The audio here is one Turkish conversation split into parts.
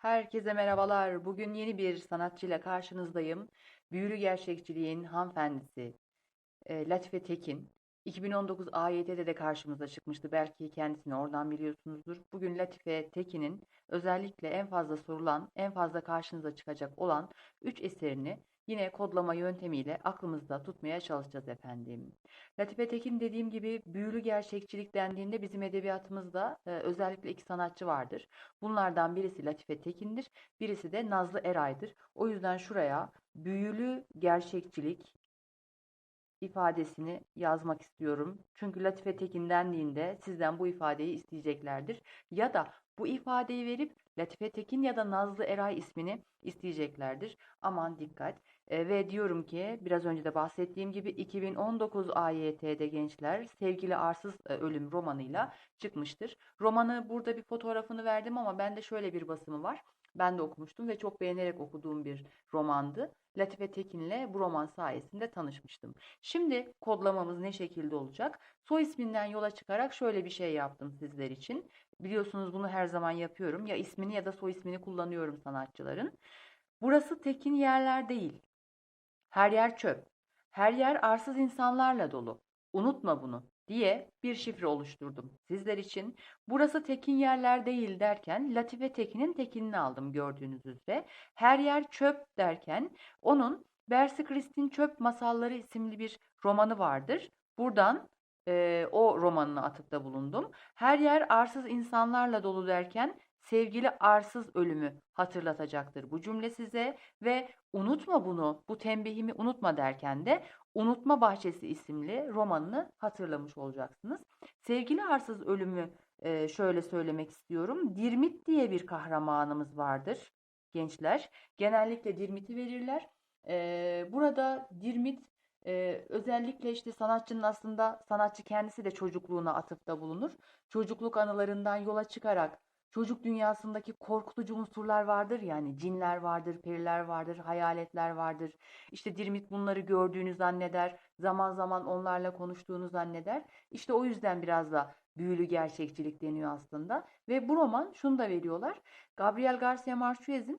Herkese merhabalar. Bugün yeni bir sanatçıyla karşınızdayım. Büyülü gerçekçiliğin hanımefendisi e, Latife Tekin. 2019 AYT'de de karşımıza çıkmıştı. Belki kendisini oradan biliyorsunuzdur. Bugün Latife Tekin'in özellikle en fazla sorulan, en fazla karşınıza çıkacak olan 3 eserini yine kodlama yöntemiyle aklımızda tutmaya çalışacağız efendim. Latife Tekin dediğim gibi büyülü gerçekçilik dendiğinde bizim edebiyatımızda e, özellikle iki sanatçı vardır. Bunlardan birisi Latife Tekin'dir, birisi de Nazlı Eray'dır. O yüzden şuraya büyülü gerçekçilik ifadesini yazmak istiyorum. Çünkü Latife Tekin dendiğinde sizden bu ifadeyi isteyeceklerdir. Ya da bu ifadeyi verip Latife Tekin ya da Nazlı Eray ismini isteyeceklerdir. Aman dikkat. E, ve diyorum ki biraz önce de bahsettiğim gibi 2019 AYT'de gençler Sevgili Arsız e, Ölüm romanıyla çıkmıştır. Romanı burada bir fotoğrafını verdim ama bende şöyle bir basımı var. Ben de okumuştum ve çok beğenerek okuduğum bir romandı. Latife Tekin'le bu roman sayesinde tanışmıştım. Şimdi kodlamamız ne şekilde olacak? Soy isminden yola çıkarak şöyle bir şey yaptım sizler için. Biliyorsunuz bunu her zaman yapıyorum. Ya ismini ya da soy ismini kullanıyorum sanatçıların. Burası tekin yerler değil. Her yer çöp. Her yer arsız insanlarla dolu. Unutma bunu diye bir şifre oluşturdum sizler için. Burası tekin yerler değil derken Latife Tekin'in tekinini aldım gördüğünüz üzere. Her yer çöp derken onun Bersi Kristin Çöp Masalları isimli bir romanı vardır. Buradan e, o romanına atıfta bulundum. Her yer arsız insanlarla dolu derken sevgili arsız ölümü hatırlatacaktır bu cümle size ve unutma bunu, bu tembihimi unutma derken de Unutma Bahçesi isimli romanını hatırlamış olacaksınız. Sevgili arsız ölümü e, şöyle söylemek istiyorum. Dirmit diye bir kahramanımız vardır gençler. Genellikle Dirmit'i verirler. E, burada Dirmit ee, özellikle işte sanatçının aslında sanatçı kendisi de çocukluğuna atıfta bulunur. Çocukluk anılarından yola çıkarak çocuk dünyasındaki korkutucu unsurlar vardır yani cinler vardır, periler vardır, hayaletler vardır. İşte Dirmit bunları gördüğünü zanneder, zaman zaman onlarla konuştuğunu zanneder. İşte o yüzden biraz da büyülü gerçekçilik deniyor aslında. Ve bu roman şunu da veriyorlar. Gabriel Garcia Marquez'in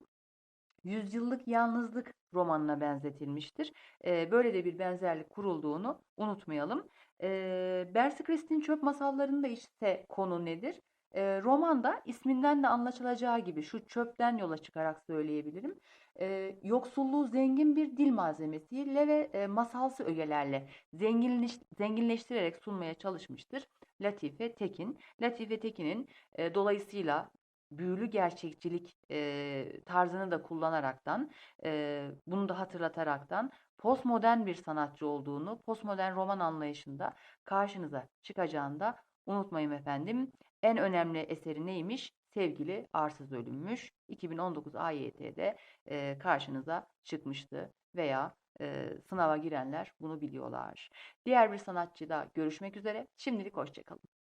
Yüzyıllık Yalnızlık romanına benzetilmiştir. E, böyle de bir benzerlik kurulduğunu unutmayalım. E, Bersi Kristin Çöp masallarında ise konu nedir? E, romanda isminden de anlaşılacağı gibi şu çöpten yola çıkarak söyleyebilirim. E, yoksulluğu zengin bir dil malzemesiyle ve e, masalsı ögelerle zenginleş, zenginleştirerek sunmaya çalışmıştır. Latife Tekin. Latife Tekin'in e, dolayısıyla büyülü gerçekçilik e, tarzını da kullanaraktan, e, bunu da hatırlataraktan postmodern bir sanatçı olduğunu, postmodern roman anlayışında karşınıza çıkacağını da unutmayın efendim. En önemli eseri neymiş? Sevgili Arsız Ölümmüş. 2019 AYT'de e, karşınıza çıkmıştı veya e, sınava girenler bunu biliyorlar. Diğer bir sanatçıda görüşmek üzere. Şimdilik hoşçakalın.